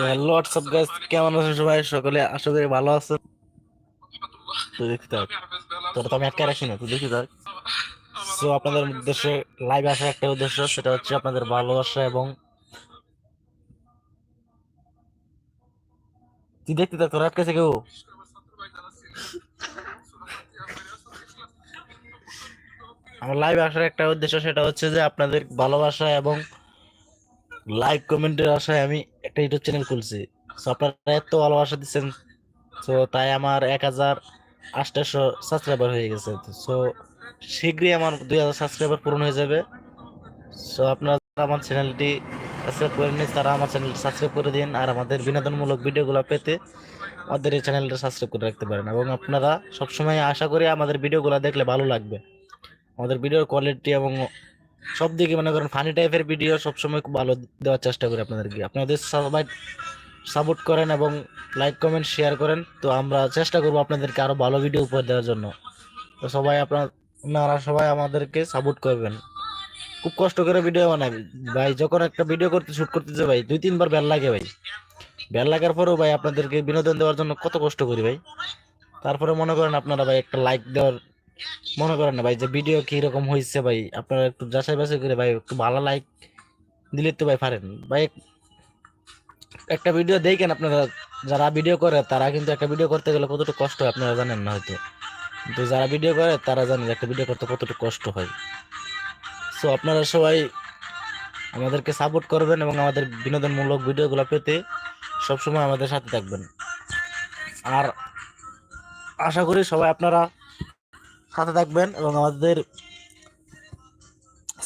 Hello WhatsApp guys কেমন আছেন? সবাই? সকলে আশা করি ভালো আছেন। তো দেখতে থাক তোর তো আমি একটা রাখি না তুই দেখি থাক সো আপনাদের উদ্দেশ্যে লাইভ আসার একটা উদ্দেশ্য সেটা হচ্ছে আপনাদের ভালোবাসা এবং তুই দেখতে থাক তোর আটকেছে কেউ আমার লাইভ আসার একটা উদ্দেশ্য সেটা হচ্ছে যে আপনাদের ভালোবাসা এবং লাইক কমেন্টের আশায় আমি একটা ইউটিউব চ্যানেল খুলছি। আপনারা এত ভালোবাসা দিচ্ছেন তো তাই আমার এক হাজার আটশো সাবস্ক্রাইবার হয়ে গেছে। সো শীঘ্রই আমার দুই হাজার সাবস্ক্রাইবার পূরণ হয়ে যাবে। সো আপনারা আমার চ্যানেলটি সাবস্ক্রাইব করে নিন তারা আমার চ্যানেলটি সাবস্ক্রাইব করে দিন আর আমাদের বিনোদনমূলক ভিডিওগুলো পেতে আমাদের এই চ্যানেলটা সাবস্ক্রাইব করে রাখতে পারেন। এবং আপনারা সবসময় আশা করি আমাদের ভিডিওগুলো দেখলে ভালো লাগবে। আমাদের ভিডিওর কোয়ালিটি এবং সব দিকে মনে করেন ফানি টাইপের ভিডিও সবসময় খুব ভালো দেওয়ার চেষ্টা করি আপনাদেরকে। আপনাদের সবাই সাপোর্ট করেন এবং লাইক কমেন্ট শেয়ার করেন। তো আমরা চেষ্টা করব আপনাদেরকে আরও ভালো ভিডিও উপহার দেওয়ার জন্য। তো সবাই আপনার সবাই আমাদেরকে সাপোর্ট করবেন। খুব কষ্ট করে ভিডিও বানাই। ভাই, যখন একটা ভিডিও করতে শুট করতেছে ভাই, দুই, তিনবার বেল লাগে ভাই। বেল লাগার পরেও ভাই আপনাদেরকে বিনোদন দেওয়ার জন্য কত কষ্ট করি ভাই। তারপরে মনে করেন আপনারা ভাই একটা লাইক দেওয়ার মনে করেন না ভাই যে ভিডিও কি রকম হয়েছে ভাই? আপনারা একটু যাচাই বাছাই করে ভাই একটু ভালো লাইক দিলে তো ভাই পারেন। ভাই, একটা ভিডিও দেখেন আপনারা, যারা ভিডিও করে তারা কিন্তু একটা ভিডিও করতে গেলে কতটুকু কষ্ট হয় আপনারা জানেন না হয়তো। কিন্তু যারা ভিডিও করে তারা জানে একটা ভিডিও করতে কতটুকু কষ্ট হয়। সো আপনারা সবাই আমাদেরকে সাপোর্ট করবেন এবং আমাদের বিনোদনমূলক ভিডিওগুলো পেতে সবসময় আমাদের সাথে থাকবেন। আর আশা করি সবাই আপনারা সাথে থাকবেন এবং আমাদের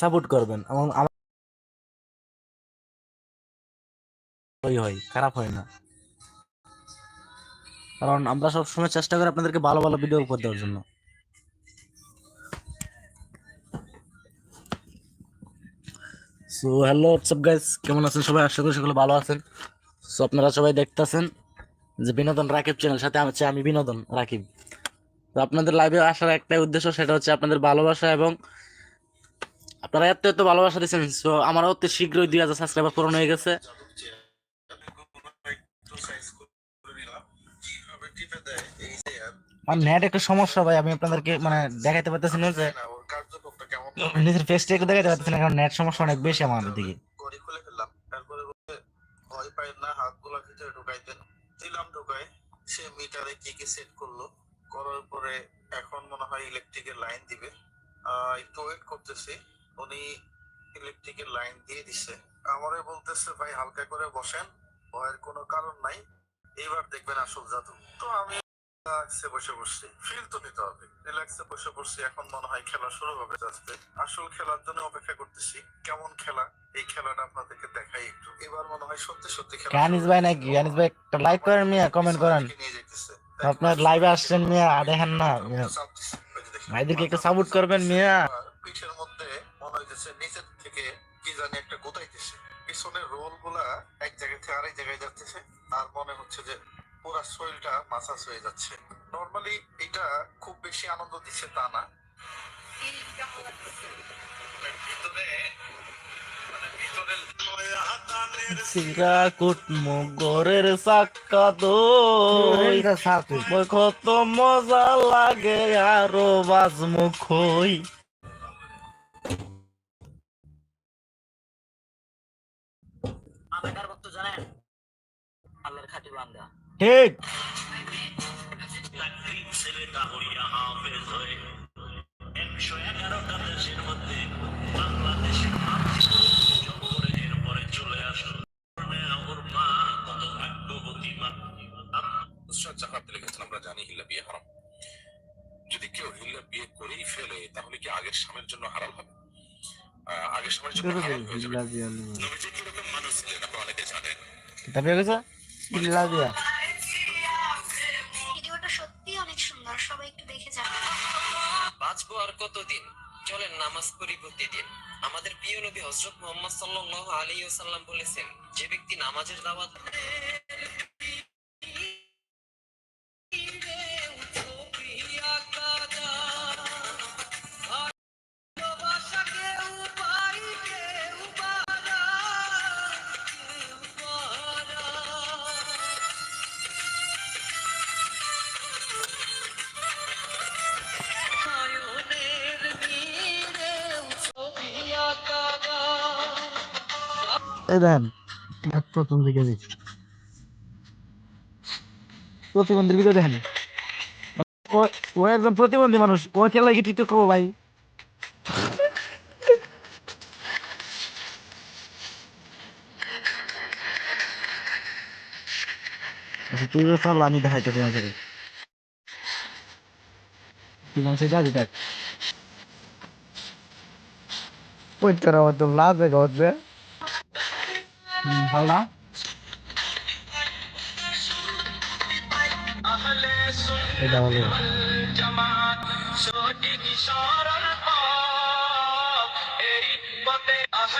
সাপোর্ট করবেন এবং হয় খারাপ হয় না। কারণ আমরা সবসময় চেষ্টা করি আপনাদেরকে ভালো ভালো ভিডিও উপহার দেওয়ার জন্য। সো হ্যালো হোয়াটসঅ্যাপ গাইস কেমন আছেন সবাই? আশা করি সকলে ভালো আছেন। সো আপনারা সবাই দেখতেছেন যে বিনোদন রাকিব চ্যানেল সাথে আমি আমি বিনোদন রাকিব। তো আপনাদের লাইভে আসার একটাই উদ্দেশ্য সেটা হচ্ছে আপনাদের ভালোবাসা এবং আপনারা এত এত ভালোবাসা দিচ্ছেন সো আমার অতি শীঘ্রই দুই হাজার সাবস্ক্রাইবার পূরণ হয়ে গেছে। আমার নেট একটু সমস্যা ভাই আমি আপনাদেরকে মানে দেখাইতে পারতেছি না যে নিজের ফেসটা একটু দেখাইতে পারতেছি না কারণ নেট সমস্যা অনেক বেশি আমার দিকে। ঘড়ি খুলে ফেললাম তারপরে বলছে ভয় পাই না হাতগুলো ভিতরে ঢুকাই দিলাম ঢুকাই সে মিটারে কি কি সেট করল? করার পরে এখন মনে হয় ইলেকট্রিকের লাইন দিবে। একটু ওয়েট করতেছি। উনি ইলেকট্রিকের লাইন দিয়ে দিছে। আমারে বলতেছে ভাই হালকা করে বসেন। ভয়ের কোনো কারণ নাই। এইবার দেখবেন আসল জাদু। তো আমি রিল্যাক্সে বসে পড়ছি। ফিল তো নিতে হবে। রিল্যাক্সে বসে পড়ছি। এখন মনে হয় খেলা শুরু হবে আস্তে আসল খেলার জন্য অপেক্ষা করতেছি। কেমন খেলা? এই খেলাটা আপনাদেরকে দেখাই একটু। এবার মনে হয় সত্যি সত্যি খেলা আনিস ভাই নাকি? আনিস ভাই একটা লাইক করেন মিয়া কমেন্ট করেন। নিয়ে যাইতেছে। আপনার লাইভে আসছেন মিয়া দেখেন না। ভাইদেরকে একটু সাপোর্ট করবেন মিয়া। পিঠের মধ্যে মনে হইতেছে নিচের থেকে কি জানি একটা গোতাইতেছে পিছনের রোলগুলা এক জায়গা থেকে আরেক জায়গায় যাচ্ছে আর মনে হচ্ছে যে পুরা শরীরটা মাসাজ হয়ে যাচ্ছে। নর্মালি এটা খুব বেশি আনন্দ দিচ্ছে তা না। ভিতরে সিরা কুট মগরের সাক্কা দই। ওই কত মজা লাগে আরও বাজ মুখই আমরা কার ভক্ত জানেন? আল্লাহর ঠিক। একশো এগারোটা দেশের মধ্যে আপনি লিখেছেন আমরা জানি হিল্লা বিয়ে হারাম। যদি কেউ হিল্লা বিয়ে করেই ফেলে তাহলে কি আগের স্বামীর জন্য হারাম হবে? আগের স্বামীর জন্য হারাম হয়ে যাবে। নবীজি কীরকম মানুষ ছিলেন আপনি অনেকে জানেন? কিতাব গেছে ইল্লা দিয়া ভিডিওটা সত্যি অনেক সুন্দর সবাই একটু দেখে যান। বাঁচবো আর কতদিন? চলেন নামাজ পড়ি প্রতিদিন আমাদের প্রিয় নবী হজরত মোহাম্মদ সাল্লাল্লাহু আলাইহি ওয়াসাল্লাম বলেছেন যে ব্যক্তি নামাজের দাওয়াত এই দেন। প্রথম দিকে দিচ্ছি প্রতিবন্ধীর ভিডিও দেখেন। ও একজন প্রতিবন্ধী মানুষ? ও খেলা কি টিকটক করব ভাই? আচ্ছা তুই চল আমি দেখাই তোকে আমাকে তুই মানুষ এটা দেখ। ওই তোর আমার তো লাভ দেখা না এটা হলো।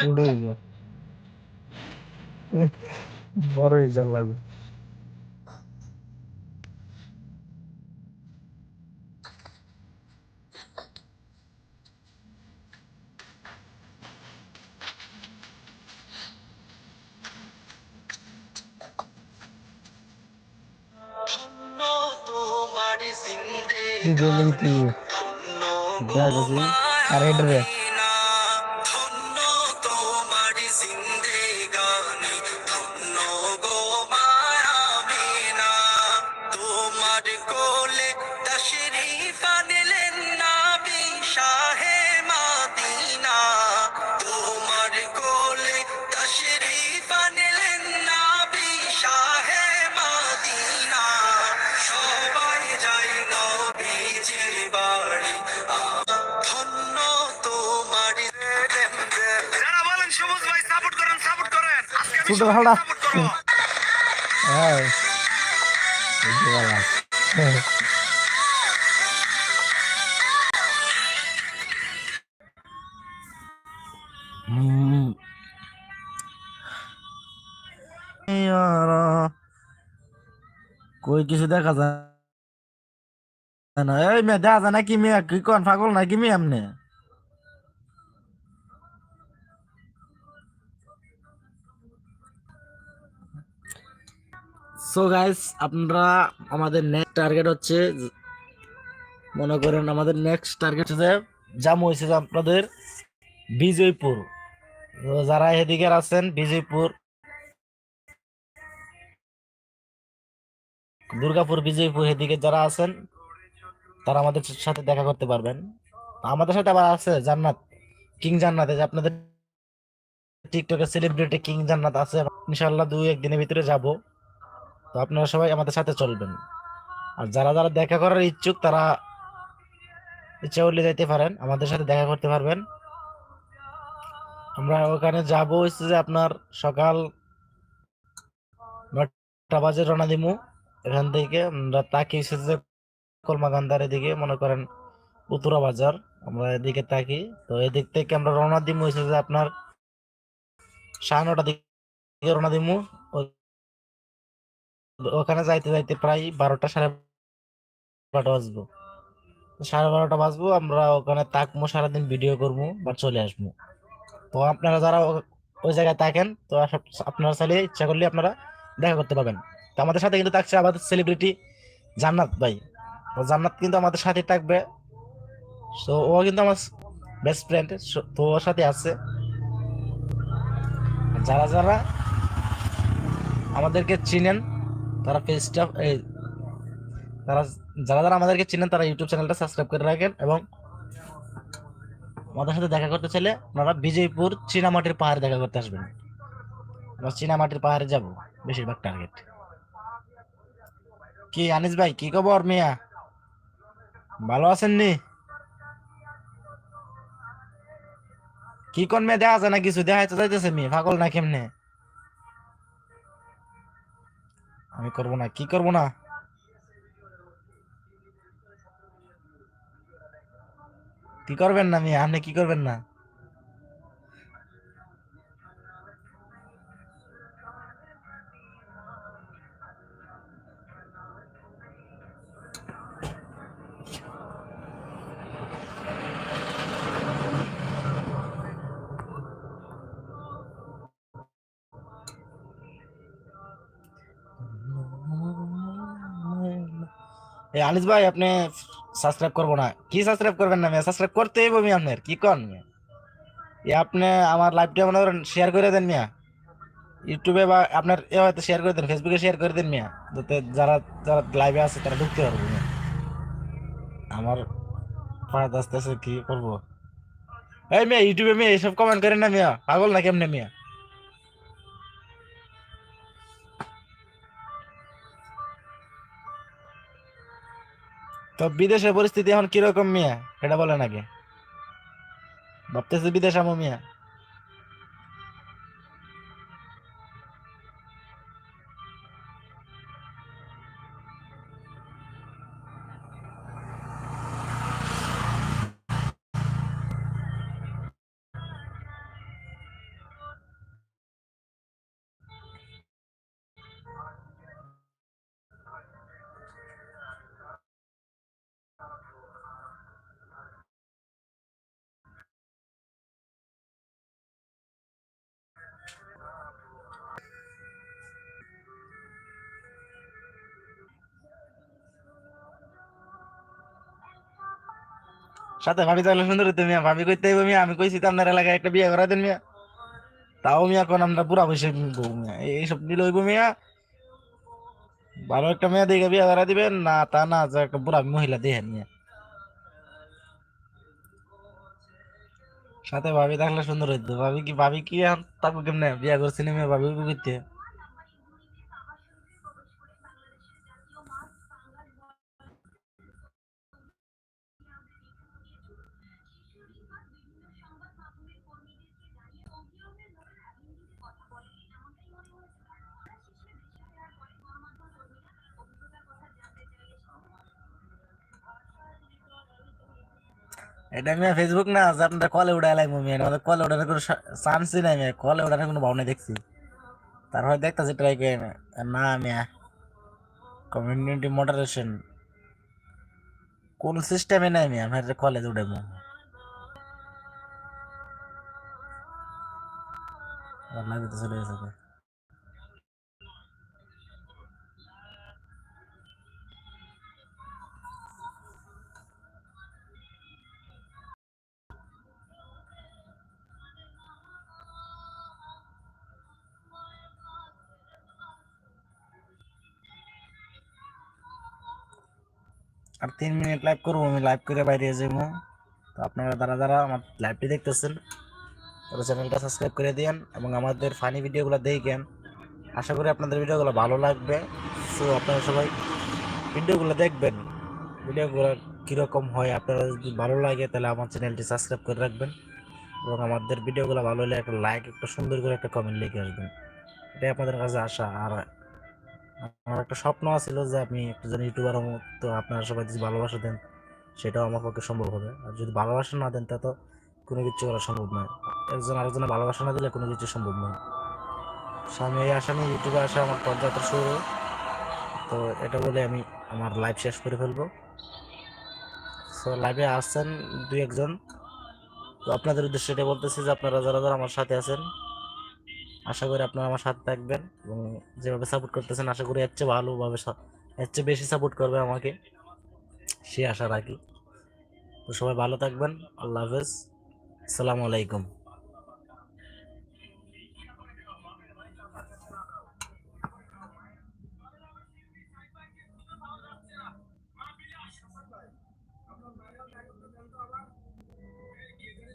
উড়ে গেল। বড় এক্সাম লাগবে আরে এটা ছোট ভাড়া হ্যাঁ। কই কিছু দেখা যায় না? এই মেয়ে দেখা যায় নাকি মেয়ে? কি কন পাগল নাকি মেয়ে এমনি? সো গাইস আপনারা আমাদের নেক্সট টার্গেট হচ্ছে মনে করেন আমাদের নেক্সট টার্গেট হচ্ছে জামু হয়েছে আপনাদের বিজয়পুর। যারা এদিকে আছেন, বিজয়পুর দুর্গাপুর, বিজয়পুর এদিকে যারা আছেন, তারা আমাদের সাথে দেখা করতে পারবেন। আমাদের সাথে আবার আছে জান্নাত, কিং জান্নাত। যে আপনাদের টিকটকে সেলিব্রিটি কিং জান্নাত আছে ইনশাল্লাহ দুই একদিনের ভিতরে যাব। তো আপনারা সবাই আমাদের সাথে চলবেন। আর যারা যারা দেখা করার ইচ্ছুক, তারা ইচ্ছা করলে যাইতে পারেন, আমাদের সাথে দেখা করতে পারবেন। আমরা ওখানে যাব হচ্ছে যে আপনার সকাল নটা বাজে রওনা দিমু। এখান থেকে আমরা তাকি হচ্ছে যে কলমাকান্দার এদিকে, মনে করেন উত্তরা বাজার, আমরা এদিকে তাকি। তো এদিক থেকে আমরা রওনা দিমু হচ্ছে যে আপনার সাড়ে নটা দিকে রওনা দিমু। ওখানে যাইতে যাইতে প্রায় বারোটা, সাড়ে বারোটা বাজবো। সাড়ে বারোটা বাজবো, আমরা ওখানে তাকমো সারাদিন ভিডিও করব বা চলে আসব। তো আপনারা যারা ওই জায়গায় থাকেন, তো আপনারা চাইলে ইচ্ছা করলে আপনারা দেখা করতে পাবেন তো আমাদের সাথে কিন্তু থাকছে আমাদের সেলিব্রিটি জান্নাত ভাই। তো জান্নাত কিন্তু আমাদের সাথে থাকবে। তো ও কিন্তু আমার বেস্ট ফ্রেন্ড তো ওর সাথে আছে। যারা যারা আমাদেরকে চিনেন তারা পেজটা তারা যারা যারা আমাদেরকে চিনেন, তারা ইউটিউব চ্যানেলটা সাবস্ক্রাইব করে রাখেন এবং আমাদের সাথে দেখা করতে চাইলে আপনারা বিজয়পুর চীনামাটির পাহাড়ে দেখা করতে আসবেন। আমরা চীনামাটির পাহাড়ে যাব, বেশিরভাগ টার্গেট কি আনিস ভাই, কি খবর মিয়া? ভালো আছেন নি? কি কোন মেয়ে দেখা যায় না কিছু? দেখা যাইতে যাইতেছে মেয়ে, পাগল না কেমনে? আমি করব না কি করব না কি করবেন না মেয়ে আপনি কি করবেন না এই আনিস ভাই, আপনি সাবস্ক্রাইব করব না। কি সাবস্ক্রাইব করবেন না মেয়ে সাবস্ক্রাইব করতেই হবে আপনার, কি কন মেয়ে? আপনি আমার লাইভটা মনে করেন শেয়ার করে দেন মিয়া। ইউটিউবে বা আপনার এ হয়তো শেয়ার করে দেন ফেসবুকে শেয়ার করে দেন মিয়া। যাতে যারা যারা লাইভে আছে, তারা ঢুকতে পারবে আমার ফায়দা আস্তে আস্তে কি করব? এই মিয়া ইউটিউবে মেয়ে এইসব কমেন্ট করেন না মিয়া। পাগল না কেমনে মিয়া? তো বিদেশের পরিস্থিতি এখন কীরকম মিয়া? এটা বলে নাকি ভাবতেছে বিদেশ আমো মিয়া। সাথে ভাবি তাহলে সুন্দর মিয়া। ভাবি কইতে হইবো মিয়া, আমি কইছি তো আপনার এলাকায় একটা বিয়ে করা দেন মিয়া। তাও মিয়া কোন আমরা বুড়া বসে মিয়া। এই- এইসব নিলে হইবো মিয়া। ভালো একটা মেয়ে দেখে বিয়ে করা দিবেন, না তা না একটা বুড়া মহিলা দেখেন মিয়া। সাথে ভাবি থাকলে সুন্দর হইতো। ভাবি কি ভাবি কি তাকে কেমনে বিয়ে করছি না মেয়ে? ভাবি করতে এটা মিয়া ফেসবুক না, যে আপনারা কলে উড়াই লাগবো মিয়া, আমাদের কলে উঠানোর কোনো চান্সই নাই মিয়া, কলে উঠানোর কোনো ভাবনা দেখছি। তারপরে দেখতেছি ট্রাই করে না মিয়া কমিউনিটি মডারেশন কোন সিস্টেমে নাই মিয়া, আমি কলেজ উঠাবো লাইভে তো চলে গেছে আর তিন মিনিট লাইভ করব, আমি লাইভ করে বাইরে যাব তো আপনারা যারা যারা আমার লাইভটি দেখতেছেন। তারা চ্যানেলটা সাবস্ক্রাইব করে দিন এবং আমাদের ফানি ভিডিওগুলো দেখেন। আশা করি আপনাদের ভিডিওগুলো ভালো লাগবে। সো আপনারা সবাই ভিডিওগুলো দেখবেন। ভিডিওগুলো কীরকম হয়, আপনারা যদি ভালো লাগে, তাহলে আমার চ্যানেলটি সাবস্ক্রাইব করে রাখবেন। এবং আমাদের ভিডিওগুলো ভালো হলে একটা লাইক একটা সুন্দর করে একটা কমেন্ট লিখে আসবেন। এটাই আপনাদের কাছে আশা। আর আমার একটা স্বপ্ন ছিল যে আমি একজন ইউটিউবার হব তো আপনারা সবাই যদি ভালোবাসা দেন সেটাও আমার পক্ষে সম্ভব হবে। আর যদি ভালোবাসা না দেন তা তো কোনো কিছু করা সম্ভব নয়। একজন আরেকজনের ভালোবাসা না দিলে কোনো কিছু সম্ভব নয়। So, আমি এই আশা নিয়ে ইউটিউবে আসা আমার পদযাত্রা শুরু তো এটা বলে আমি আমার লাইভ শেষ করে ফেলব। সো লাইভে আসছেন দুই একজন। তো আপনাদের উদ্দেশ্যে এটা বলতেছি যে আপনারা যারা যারা আমার সাথে আছেন আশা করি আপনারা আমার সাথে থাকবেন এবং যেভাবে সাপোর্ট করতেছেন, আশা করি এর চেয়ে ভালোভাবে এর চেয়ে বেশি সাপোর্ট করবে আমাকে। সে আশা রাখি। তো সবাই ভালো থাকবেন। আল্লাহ হাফেজ। আসসালামু আলাইকুম।